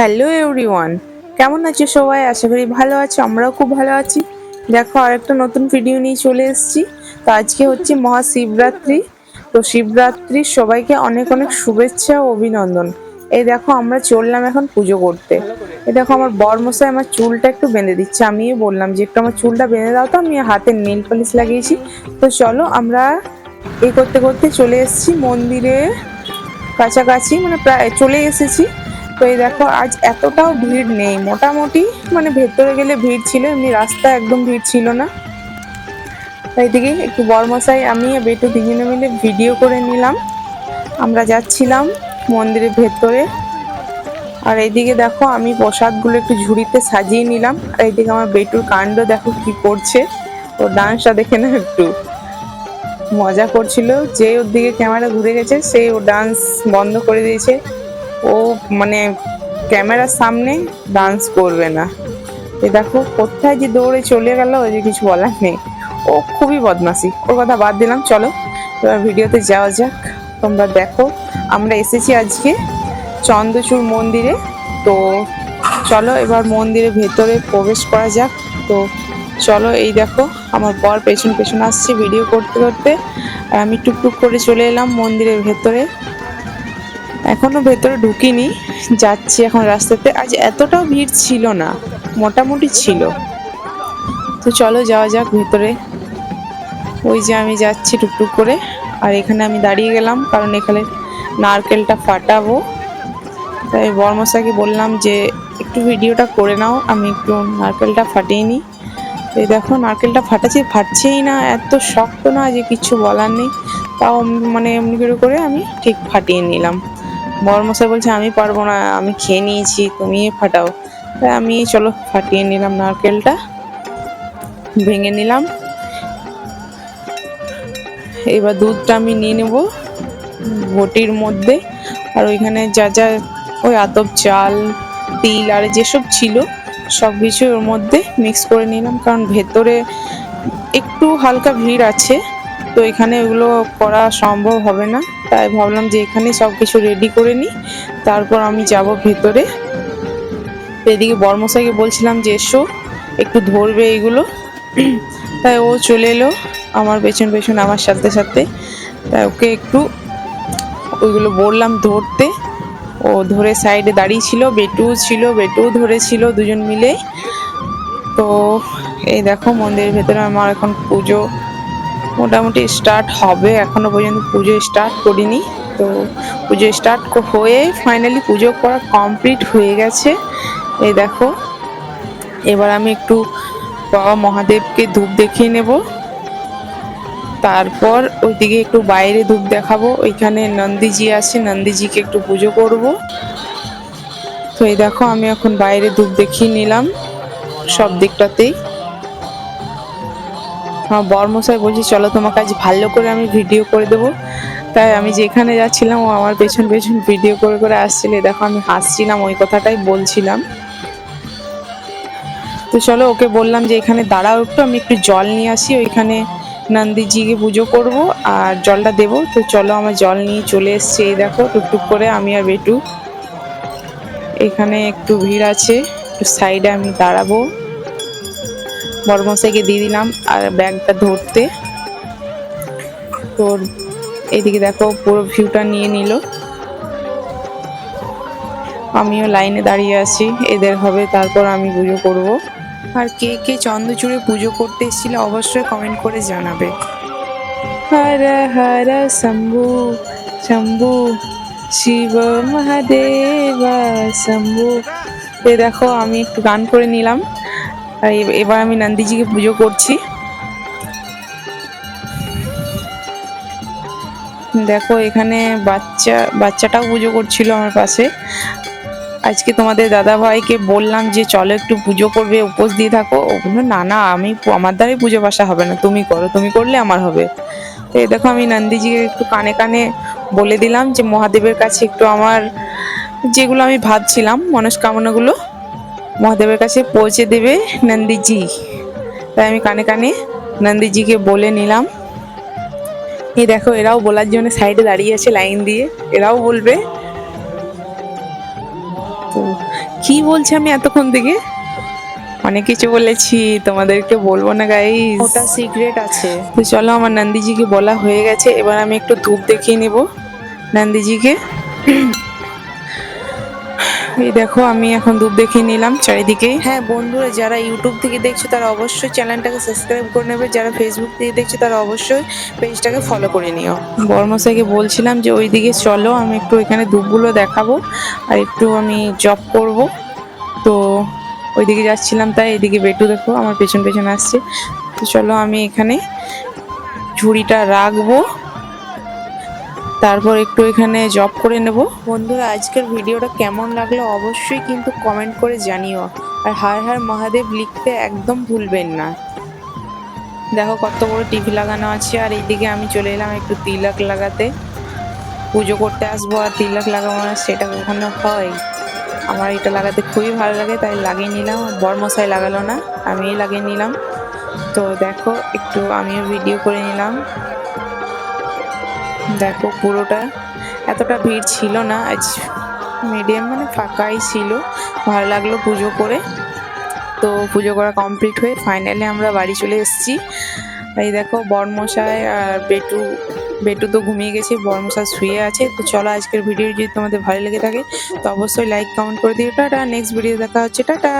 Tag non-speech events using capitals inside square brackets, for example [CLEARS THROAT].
Hello everyone, কেমন আছো সবাই? আশা করি ভালো আছো, আমরাও খুব ভালো আছি। দেখো, আরেকটা নতুন ভিডিও নিয়ে চলে এসেছি। তো আজকে হচ্ছে মহাশিবরাত্রি। তো শিবরাত্রির সবাইকে অনেক অনেক শুভেচ্ছা ও অভিনন্দন। এই দেখো, আমরা চললাম এখন পুজো করতে। এই দেখো, আমার বরমশাই আমার চুলটা একটু বেঁধে দিচ্ছে। আমিও বললাম যে, একটু আমার চুলটা বেঁধে দাও তো, আমি হাতে নেল পলিশ লাগিয়েছি। তো চলো, আমরা এই করতে করতে চলে এসেছি মন্দিরে কাছাকাছি মানে প্রায় চলে এসেছি। তো এই দেখো, আজ এতটাও ভিড় নেই। মোটামুটি মানে ভেতরে গেলে ভিড় ছিল, এমনি রাস্তা একদম ভিড় ছিল না। তাই দিকে একটু বরমশাই, আমি বেটু দুজনে মিলে ভিডিও করে নিলাম। আমরা যাচ্ছিলাম মন্দিরের ভেতরে। আর এইদিকে দেখো, আমি প্রসাদগুলো একটু ঝুড়িতে সাজিয়ে নিলাম। আর এইদিকে আমার বেটুর কাণ্ড দেখো কি করছে। ও ডান্সটা দেখে না একটু মজা করছিল। যে ওর দিকে ক্যামেরা ঘুরে গেছে সেই ও ডান্স বন্ধ করে দিয়েছে। ও মানে ক্যামেরার সামনে ডান্স করবে না। এ দেখো, কোথায় যে দৌড়ে চলে গেল ওই যে কিছু বলার নেই। ও খুবই বদমাসি ওর কথা বাদ দিলাম, চলো। এবার ভিডিওতে যাওয়া যাক। তোমরা দেখো, আমরা এসেছি আজকে চন্দ্রচূড় মন্দিরে। তো চলো, এবার মন্দিরের ভেতরে প্রবেশ করা যাক। তো চলো, এই দেখো, আমার বর পেছন পেছন আসছে ভিডিও করতে করতে। আমি টুকটুক করে চলে এলাম মন্দিরের ভেতরে। এখনও ভেতরে ঢুকিনি, যাচ্ছি এখন রাস্তাতে। আজ এতটাও ভিড় ছিল না, মোটামুটি ছিল। তো চলো যাওয়া যাক ভেতরে। ওই যে আমি যাচ্ছি টুকটুক করে, আর এখানে আমি দাঁড়িয়ে গেলাম, কারণ এখানে নারকেলটা ফাটাবো। তাই বর্মশাকে বললাম যে, একটু ভিডিওটা করে নাও, আমি একটু নারকেলটা ফাটিয়ে নিই। এই দেখো, নারকেলটা ফাটাচ্ছি, ফাটছেই না, এত শক্ত না যে কিছু বলার নেই। তাও মানে এমনি করে আমি ঠিক ফাটিয়ে নিলাম। বড়মশাই বলছে, আমি পারব না, আমি খেয়ে নিয়েছি তুমি ফাটাও। তাই আমি চলো ফাটিয়ে নিলাম নারকেলটা, ভেঙে নিলাম। এবার দুধটা আমি নিয়ে নেব ঘটির মধ্যে। আর ওইখানে যা যা ওই আতপ চাল, তিল আর যেসব ছিল, সব কিছু ওর মধ্যে মিক্স করে নিলাম। কারণ ভেতরে একটু হালকা ভিড় আছে, তো এখানে ওগুলো করা সম্ভব হবে না। তাই ভাবলাম যে এখানে সব কিছু রেডি করে নিই। তারপর আমি যাব ভেতরে। এদিকে বর্মশাইকে বলছিলাম যে, এসো, একটু ধরবে এগুলো। [CLEARS THROAT] তাই ও চলে এলো আমার পেছন পেছন আমার সাথে সাথে। তাই ওকে একটু ওইগুলো বললাম ধরতে। ও ধরে সাইডে দাঁড়িয়ে ছিল বেটু ছিল বেটু ধরেছিল দুজন মিলে। তো এই দেখো মন্দিরের ভেতরে আমার এখন পুজো মোটামুটি স্টার্ট হবে। এখনও পর্যন্ত পুজো স্টার্ট করিনি। তো পুজো স্টার্ট হয়ে ফাইনালি পুজো করা কমপ্লিট হয়ে গেছে। এই দেখো, এবার আমি একটু বাবা মহাদেবকে ধূপ দেখিয়ে নেব। তারপর ওইদিকে একটু বাইরে ধূপ দেখাবো। ওইখানে নন্দীজি আছে, নন্দীজিকে একটু পুজো করব। তো এই দেখো, আমি এখন বাইরে ধূপ দেখিয়ে নিলাম সব দিকটাতেই। আমার বরমশাই বলছি, চলো তোমাকে আজ ভালো করে আমি ভিডিও করে দেবো। তাই আমি যেখানে যাচ্ছিলাম, ও আমার পেছন পেছন ভিডিও করে করে আসছিল। দেখো, আমি হাসছিলাম, ওই কথাটাই বলছিলাম। তো চলো, ওকে বললাম যে, এখানে দাঁড়াও একটু, আমি একটু জল নিয়ে আসি, ওইখানে নন্দীজিকে পুজো করব আর জলটা দেবো। তো চলো, আমার জল নিয়ে চলে এসছে, এই দেখো, টুকটুক করে আমি আর বেটু। এখানে একটু ভিড় আছে সাইডে আমি দাঁড়াবো। বড়মশাইকে দিয়ে দিলাম আর ব্যাগটা ধরতে। তোর এদিকে দেখো পুরো ভিউটা নিয়ে নিল। আমিও লাইনে দাঁড়িয়ে আছি, এদের হবে, তারপর আমি পুজো করব। আর কে কে চন্দ্রচূড়ে পুজো করতে এসেছিল অবশ্যই কমেন্ট করে জানাবে। হর হর শম্ভু শম্ভু, শিব মহাদেবা শম্ভু। এ দেখো, আমি একটু গান করে নিলাম। আর এবার আমি নন্দীজিকে পুজো করছি। দেখো, এখানে বাচ্চা, বাচ্চাটাও পুজো করছিল আমার পাশে। আজকে তোমাদের দাদা ভাইকে বললাম যে, চলো একটু পুজো করবে, উপোস দিয়ে থাকো। ও বলল, না না, আমি আমার দ্বারাই পুজো বাসা হবে না, তুমি করো, তুমি করলে আমার হবে। তো এই দেখো, আমি নন্দীজিকে একটু কানে কানে বলে দিলাম যে, মহাদেবের কাছে একটু আমার যেগুলো আমি ভাবছিলাম, মনস্কামনাগুলো মহাদেবের কাছে পৌঁছে দেবে নন্দীজি। তাই আমি কানে কানে নন্দীজিকে বলে নিলাম। এই দেখো এরাও বলার জন্য সাইডে দাঁড়িয়ে আছে লাইন দিয়ে। এরাও বলবে। তো কি বলছি আমি এতক্ষণ থেকে? অনেক কিছু বলেছি তোমাদেরকে বলব না গাইস ওটা সিক্রেট আছে। তো চলো আমার নন্দীজিকে বলা হয়ে গেছে। এবার আমি একটু ধূপ দেখিয়ে নেব নন্দীজিকে। এই দেখো আমি এখন ধূপ দেখিয়ে নিলাম চারিদিকে। হ্যাঁ বন্ধুরা যারা ইউটিউব থেকে দেখছ তারা অবশ্যই চ্যানেলটাকে সাবস্ক্রাইব করে নেবে। যারা ফেসবুক থেকে দেখছ তারা অবশ্যই পেজটাকে ফলো করে নিও। বর্মশাইকে বলছিলাম যে ওইদিকে চলো আমি একটু এখানে ধূপগুলো দেখাবো আর একটু আমি জব করব। তো ওইদিকে যাচ্ছিলাম তাই এদিকে বেটু দেখো আমার পেছন পেছন আসছে। তো চলো আমি এখানে ঝুড়িটা রাখব। তারপর একটু এখানে জব করে নেব। বন্ধুরা, আজকের ভিডিওটা কেমন লাগল অবশ্যই কিন্তু কমেন্ট করে জানিও। আর হার হার মহাদেব লিখতে একদম ভুলবেন না। দেখো কত বড় টিভি লাগানো আছে, আর এইদিকে আমি চলে এলাম একটু তিলক লাগাতে। পুজো করতে আসব আর তিলক লাগাবো না, সেটা কখনো হয়। আমার এটা লাগাতে খুবই ভালো লাগে, তাই লাগিয়ে নিলাম। বর মশাই লাগালো না আমিই লাগিয়ে নিলাম। তো দেখো, একটু আমিও ভিডিও করে নিলাম। দেখো পুরোটা। এতটা ভিড় ছিল না, আজ মিডিয়াম মানে ফাঁকাই ছিল। ভালো লাগল পুজো করে। তো পুজো করা কমপ্লিট হয়ে ফাইনালি আমরা বাড়ি চলে এসেছি। এই দেখো বর্মশাই আর বেটু বেটু তো ঘুমিয়ে গেছে, বর্মশাই শুয়ে আছে। তো চলো আজকের ভিডিও যদি তোমাদের ভালো লেগে থাকে, তো অবশ্যই লাইক কমেন্ট করে দিও। টাটা নেক্সট ভিডিও দেখা হচ্ছে। টাটা!